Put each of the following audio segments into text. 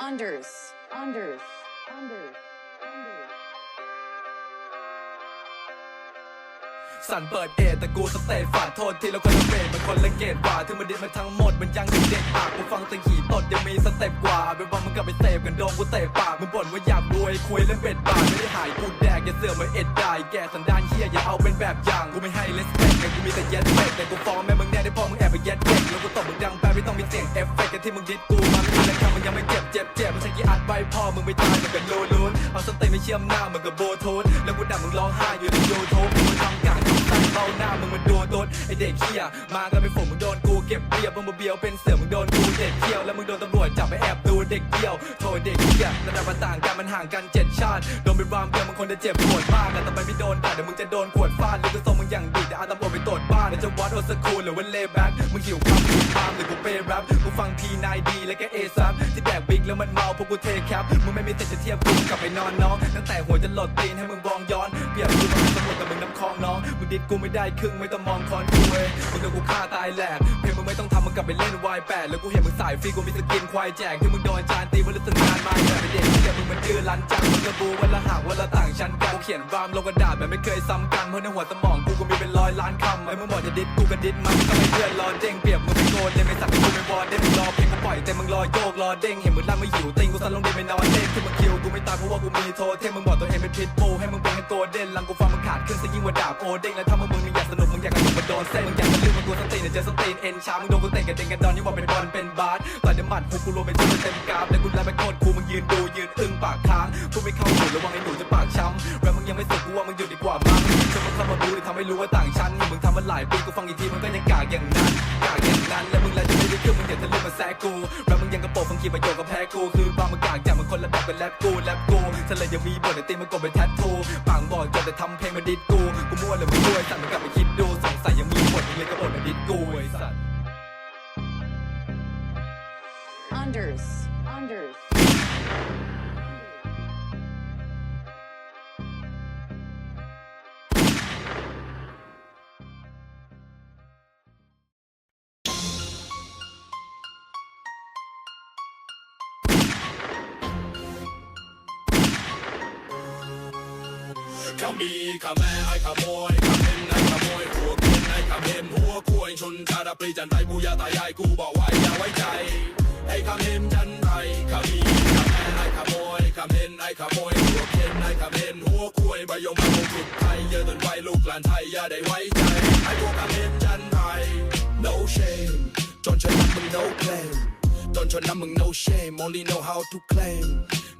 unders, unders, unders, สั่นเปิดเอแต่กูสเตตฝาดโทษทีแล้วคนละเบรมันคนละเกตกว่าที่มันดินมาทั้งหมดมันยังเด็กปากกูฟังแตะหีตดยังมีสเต็ปกว่าเป็นว่ามึงกลับไปเสพกันโดนกูเตะปากมึงบ่นว่าอยากรวยคุยเล่นเบ็ดบาทไม่ได้หายกูแดกอย่าเสือกมาเอ็ดได้แกสันดานเฮียอย่าเอาเป็นแบบอย่างกูไม่ให้เลสเปกแต่กูมีแต่เย็ดเฟกแต่กูฟ้องแม่มึงแน่ได้พอมึงแอบไปเย็ดเฟกแล้วกูตบมึงดังแไม่ต้องมีเสียงเอฟเฟกต์กันที่มึงดิดกูมาไม่มีอะไรทำมึงยังไม่เจ็บเจ็บเจ็บมันใช่กี่อัดไว้พอมึงไปตายเหมือนกันโลลูนเอาสเตย์ไม่เชื่อมหน้าเหมือนกับโบทูธแล้วกูด่ามึงร้องไห้อยู่ในโยูทูบมึงทำการทำสั่นเบ้าหน้ามึงมันโดนโดนไอเด็กเขี้ยมากันเป็นฝนมึงโดนกูเก็บเปรียบมึงมาเบียวเป็นเสือมึงโดนกูเด็กเขี้ยวแล้วมึงโดนตำรวจจับไปแอบดูเด็กเขี้ยวโทษเด็กเขี้ยระดับมันต่างกันมันห่างกันเจ็ดชาติโดนเป็นรามเดียวมึงคนจะเจ็บปวดมากแต่ไปไม่โดนด่าเดี๋ยวมึงจะโดนขวดฟาดหรือจะส่งมึงอย่างดีแต่อาตำรวจไปตรวจบ้าน เดี๋ยวจะวัดโอสคูลหรือว่าเลแบ็กมึงหิวความหิวความหรือกูเปย์แรปกูฟังทีนายดีและก็เอซับที่แดกบิ๊กแล้วมันเมาพวกกูเทแคปมึงไม่มีแต่จะเทียบกูกลับไปนอนน้องตั้งแต่หัวจะหลดตีนให้มึงบองย้อนเปรียบกูมันตำรวจแต่มึงน้ำคลองน้อง ดิดกูไม่ได้ครึ่งไม่ต้องมองคอนกูเว้ยมึงโดนกูฆ่าตายแหลกเพลงมึงไม่ต้องทำมึงกลับไปเล่นวายแปดแล้วกูเห็นมึงสายฟรีกูมีสกินควายแจกที่มึงโดนจานตีวันละสึงงานมาแต่เป็นเด็กที่เด็กมึงมันดื้อรั้นจังมึงกระบูวันละห่างวันละต่างชั้นกันกูเขียนรามลงกระดาษแบบไม่เคยซ้ำกันเพราะในหัวสมองกูก็มีเป็นร้อยล้านคำไอ้มึงบอกจะดิดกูก็ดิดมันก็ไม่เพื่อนรอเด้งเปรียบมึงเป็นโกนเลยไม่สั่งกูไม่วอนเด้งมึงรอเพลงกูปล่อยแต่มึงรอโยกรอเด้งเห็นมึงลั่นมาหิวติงกูสั่นลงดินไปนอนเด้งขึ้นมาคิวกูไม่ตายเพราะว่ากูมีโทเทมมึงบอกตัวเองเป็นพิษบูให้มึงเป็นให้โกเด้นลังกูฟังมึงขาดขึ้นซะยิ่งกว่าดาบโอเด้งแล้วถ้มึงมึงอยากสนุกมึงอยากกระตุกมาโดนเส้นมึงอยากจะลืมมันกูสตีนเดี๋ยเจอสตีนเอ็นชามึงโดนกูเตะกระเด้งกันดอนนี่ว่าเป็นบอลเป็นบาสต่อยเดมัดกูกูรวมเป็นชุดเต็มกราฟแล้วกูไล่ไปโคตรคูมึงยืนดูยืนอึ้งปากค้างพูดไม่เข้าหูระวังไอ้หนูจะปากช้ำแล้วมึงยังไม่สุดกูว่ามึงหยุดดีกว่ามั้งจะมึงเข้ามาบูหรือทำให้รู้ว่าต่างชั้นมึงทำมาหลายปีกูฟังอีกทีมึงก็ยังกากอย่างนั้นกากอย่างนั้นแล้วมึงแล้วจะไม่ได้ขึ้นมึงอยากจะลืมมาแซกกูแล้วมึงยังกระโปงฟังคีประโยคกับแพ้กูคือบางมึงกากจากมึงคนละแบบเป็นแรปกูแรปกูฉันเลยยังมีบทในตีมันกดเป็นแทททูปางบ อกจนแต่ทำเพลงมาดิดกู กูมั่วเลยมึงด้วยสั่นมึงกลับไปคิดดู สงสัยยังมีคนยังเลยก็บทมาดิดกูไอ้สัส Unders, unders. Come me, come I come boy, come in, I come boy หัวกินไอ้คำเห็นหัวคุยชนชาดาปรีจันไรบูยาตายายกูบอกไว้อย่าไว้ใจไอ้คำเห็นจันไรคำมีคำแม่ไอ้คำโมยคำเห็นไอ้คำโมยหัวเข็นไอ้คำเห็นหัวคุยใบยมาคงสุดไทยเยอะจนไวลูกหลานไทยอย่าได้ไว้ใจไอ้พวกคำเห็นจันไร no shame จนชนะมึง no claim จนชนะมึง no shame only know how to claim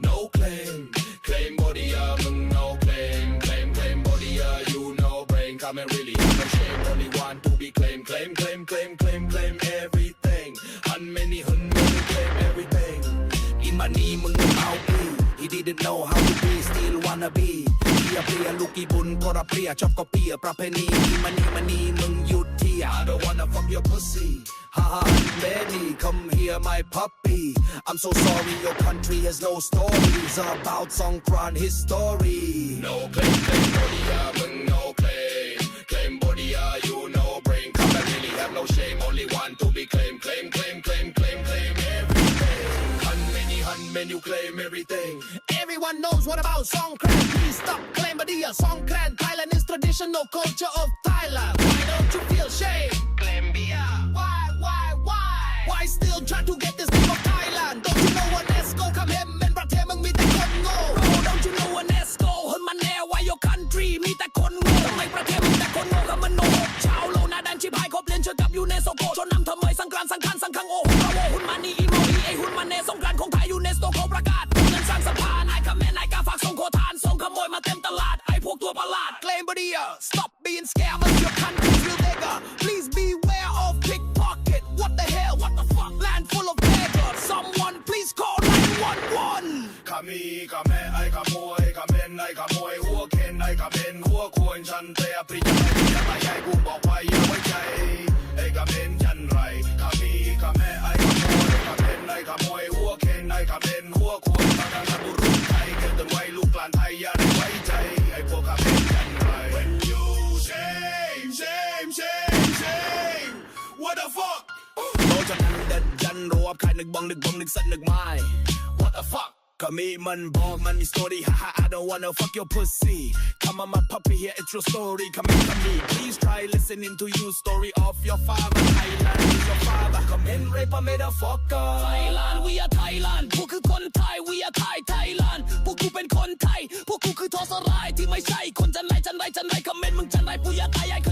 no claim claim body อะมึง no claim claim claim body อะ you no brain come and really no shame only want to be claim claim claim claim claim claim everything หันไม่นี่หันไม่นี่ claim everything อีมันนี่มึงเอาปี he didn't know how to be still wanna be เพียเพียลูกอีบุญก็รับเพียชอบก็เปียประเพณีมันนี่มันนี่มึงหยุด I don't wanna fuck your pussy. Haha, baby, come here, my puppy. I'm so sorry, your country has no stories about Songkran history. No claim, Cambodia, bring no claim. Cambodia, you no brain. Come and really have no shame. Only one to be claimed, claim, claim, claim, claim, claim everything. Hun many, hun many, you claim everything. Everyone knows what about Songkran. Please stop claim but the uh, Songkran. Thailand is traditional culture of Thailand. Why don't you feel shame? Beer. Why, why, why? Why still try to get this ไอ้ขโมยหัวเข็นไอ้ขเม็นหัวควรฉันเตะปริจันไรอย่าตายายกูบอกไว้อย่าไว้ใจไอ้ขเม็นจันไรขมีขแม่ไอ้ขโมยขเม็นไอ้ขโมยหัวเข็นไอ้ขเม็นหัวควรตาดังบุรุษไทยเกิดจนไว้ลูกหลานไทยอย่าได้ไว้ใจไอ้พวกขเม็นจันไร When you shame shame shame shame what the fuck โดนจนนั้นเดินยันรวใครนึกบ้องนึกบ้องนึกสัตว์นึกไม่ What the fuck ก็มีมันบอกมันมี story haha I don't wanna fuck your pussy Come on my puppy here it's your story Come in come me please try listening to you story of your father Thailand is your father Come in rape a motherfucker ไทยแลนด์ we are Thailand พวกคือคนไทย we are Thai Thailand พวกกูเป็นคนไทย พวกกูคือทศรายที่ไม่ใช่คนจันไรจันไรจันไรคอมเมนต์มึงจันไรปุยาตายายเค